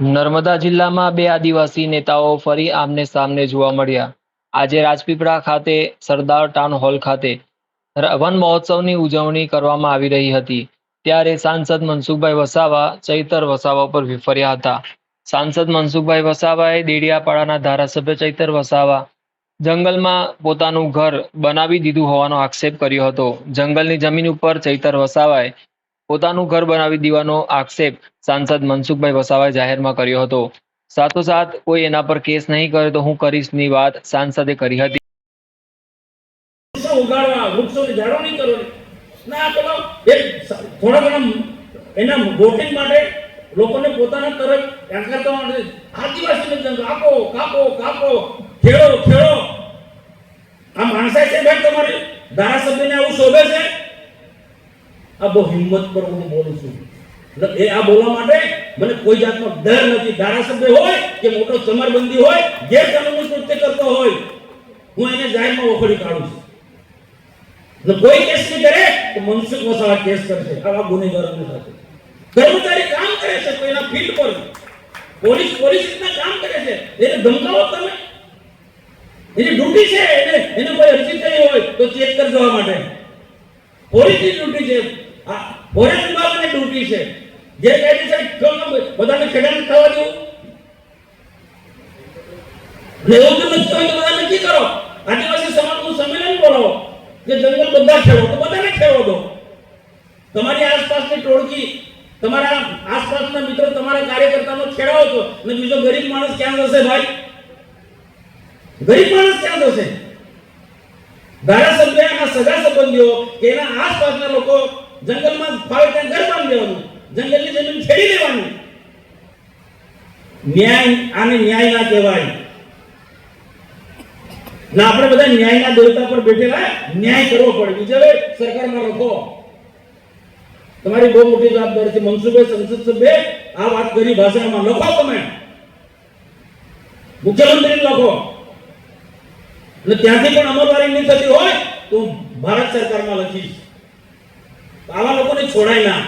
નર્મદા જિલ્લામાં બે આદિવાસી નેતાઓ ફરી આમને સામને જોવા મળ્યા. આજે રાજપીપળા ખાતે સરદાર ટાઉન હોલ ખાતે વન મહોત્સવની ઉજવણી કરવામાં આવી રહી હતી. ત્યારે સાંસદ મનસુખભાઈ વસાવા, ચૈતર વસાવા પર વિફર્યા હતા. સાંસદ મનસુખભાઈ વસાવાએ દેડિયાપાડાના ધારાસભ્ય ચૈતર વસાવા જંગલમાં પોતાનું ઘર બનાવી દીધું હોવાનો આક્ષેપ કર્યો હતો. જંગલની જમીન ઉપર ચૈતર વસાવાએ પોતાનું ઘર બનાવી દેવાનો આક્ષેપ સાંસદ મનસુખભાઈ વસાવાએ જાહેરમાં કર્યો હતો. સાથોસાથ કોઈ એના પર કેસ નહીં કરે તો હું કરીશની વાત સાંસદે કરી હતી. એના વોટિંગ આવું શોભે છે? આ બહુ હિંમત પર હું બોલું છું. એ આ બોલવા માટે મને કોઈ જાતનો ડર નથી. ધારાસભ્ય હોય કે મોટો ચમરબંધી હોય ગેરકાનૂની કૃત્ય કરતો હોય, હું એને જાહેરમાં વખોડી કાઢું છું. કોઈ કેસ નહીં કરે તો મનસુખ વસાવા કેસ કરશે. આવા ગુનેગારોની સાથે. કર્મચારી કામ કરે છે કોઈના ફિલ્ડ પર. પોલીસ પોલીસ રીતના કામ કરે છે. એને ધમકાવો તમે. એની ડ્યુટી છે. એને એને કોઈ અરજી થઈ હોય તો ચેક કરી જવા માટે. પોલીસની ડ્યુટી છે. આ વિભાગની ડ્યુટી છે. જે કાયદેસર કામ બધાને ખેડાણ થવા દેવું લેવું તો નથી હોય બધા નક્કી કરો. આદિવાસી સમાજનું સંમેલન બોલાવો. કે જંગલ બધા ખેડો, તો બધાને ખેડો દો. તમારી આસપાસની ટોળકી, તમારા આસપાસના મિત્રો, તમારા કાર્યકર્તાનો ખેડાવો છો. અને બીજો ગરીબ માણસ ક્યાં જશે ભાઈ? ગરીબ માણસ ક્યાં જશે? ધારાસભ્ય એના સગા સંબંધીઓ કે એના આસપાસના લોકો જંગલમાં ફાવે ત્યાં ઘર બાંધી દેવાનું જંગલની જમીન ખેડી લેવાની ન્યાય, આને ન્યાય ના કહેવાય. ના આપણે બધા ન્યાયના દેવતા પર બેઠેલા, ન્યાય કરવો પડે. બીજે સરકારમાં રખો તમારી બહુ મોટી જવાબદારી છે. મનસુખભાઈ સંસદ સભ્ય આ વાત કરી ભાષામાં લખો તમે. મુખ્યમંત્રી લખો. અને ત્યાંથી પણ અમલવારી નહીં થતી હોય તો ભારત સરકારમાં લખીશ. આવા લોકોને છોડાય ના.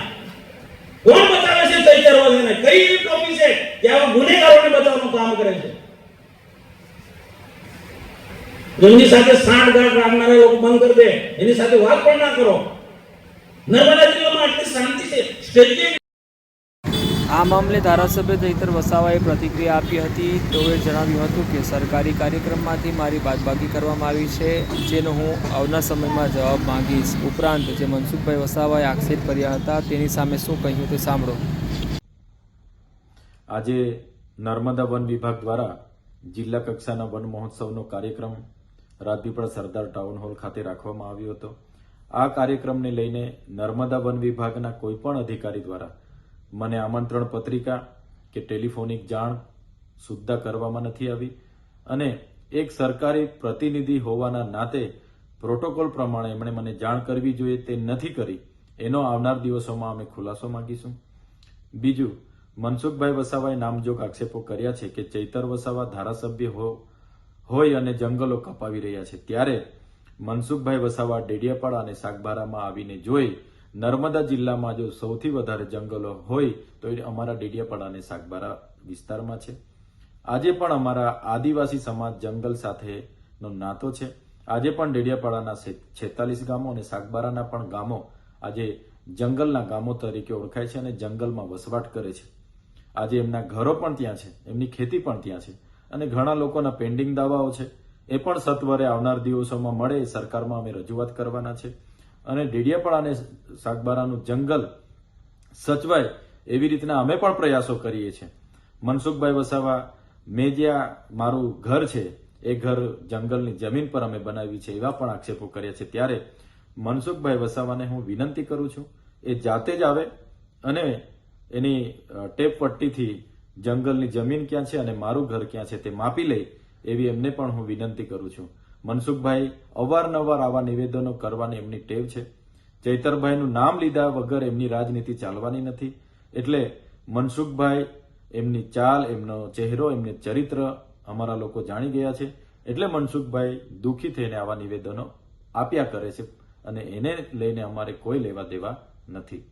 કોણ બતાવે છે ચૈતર વસાવાને કઈ એવી ટોપી છે કે આવા ગુનેગારોને બતાવવાનું કામ કરે છે? એમની સાથે સાંઠગાંઠ રાખનારા લોકો બંધ કરી દે. એની સાથે વાત પણ ના કરો. નર્મદા જિલ્લામાં આટલી શાંતિ છે. સ્ટેચ્યુ આ મામલે ધારાસભ્ય ચૈતર વસાવાએ પ્રતિક્રિયા આપી હતી. તેઓએ જણાવ્યું હતું કે, સરકારી કાર્યક્રમમાંથી મારી બાદબાકી કરવામાં આવી છે, જેનો હું આવના સમયમાં જવાબ માંગીશ. ઉપરાંત, જે મનસુખભાઈ વસાવાએ આક્ષેપ કર્યા હતા, તેની સામે શું કહ્યું તે સાંભળો. આજે નર્મદા વન વિભાગ દ્વારા જિલ્લા કક્ષાના વન મહોત્સવનો કાર્યક્રમ રાજપીપળા સરદાર ટાઉન હોલ ખાતે રાખવામાં આવ્યો હતો. આ કાર્યક્રમને લઈને નર્મદા વન વિભાગના કોઈપણ અધિકારી દ્વારા મને આમંત્રણ પત્રિકા કે ટેલિફોનિક જાણ સુદ્ધા કરવામાં નથી આવી અને એક સરકારી પ્રતિનિધિ હોવાના નાતે પ્રોટોકોલ પ્રમાણે એમણે મને જાણ કરવી જોઈએ તે નથી કરી. એનો આવનાર દિવસોમાં અમે ખુલાસો માંગીશું. બીજું, મનસુખભાઈ વસાવાએ નામજોગ આક્ષેપો કર્યા છે કે ચૈતર વસાવા ધારાસભ્ય હોય અને જંગલો કપાવી રહ્યા છે. ત્યારે મનસુખભાઈ વસાવા ડેડિયાપાડા અને સાગબારામાં આવીને જોઈ નર્મદા જિલ્લામાં જો સૌથી વધારે જંગલો હોય તો એ અમારા ડેડિયાપાડા અને સાગબારા વિસ્તારમાં છે. આજે પણ અમારા આદિવાસી સમાજ જંગલ સાથેનો નાતો છે. આજે પણ ડેડિયાપાડાના છેતાલીસ ગામો અને સાગબારાના પણ ગામો આજે જંગલના ગામો તરીકે ઓળખાય છે અને જંગલમાં વસવાટ કરે છે. આજે એમના ઘરો પણ ત્યાં છે, એમની ખેતી પણ ત્યાં છે અને ઘણા લોકોના પેન્ડિંગ દાવાઓ છે. એ પણ સત્વરે આવનાર દિવસોમાં મળે સરકારમાં અમે રજૂઆત કરવાના છે. અને ઢેડિયાપાડા અને સાગબારાનું જંગલ સચવાય એવી રીતના અમે પણ પ્રયાસો કરીએ છીએ. મનસુખભાઈ વસાવા, મેં જ્યાં મારું ઘર છે, એ ઘર જંગલની જમીન પર અમે બનાવી છે, એવા પણ આક્ષેપો કર્યા છે. ત્યારે મનસુખભાઈ વસાવાને હું વિનંતી કરું છું, એ જાતે જ આવે અને એની ટેપ પટ્ટીથી જંગલની જમીન ક્યાં છે અને મારું ઘર ક્યાં છે તે માપી લે એવી એમને પણ હું વિનંતી કરું છું. મનસુખભાઈ અવારનવાર આવા નિવેદનો કરવાની એમની ટેવ છે. ચૈતરભાઈનું નામ લીધા વગર એમની રાજનીતિ ચાલવાની નથી. એટલે મનસુખભાઈ એમની ચાલ, એમનો ચહેરો, એમને ચરિત્ર અમારા લોકો જાણી ગયા છે. એટલે મનસુખભાઈ દુઃખી થઈને આવા નિવેદનો આપ્યા કરે છે અને એને લઈને અમારે કોઈ લેવા દેવા નથી.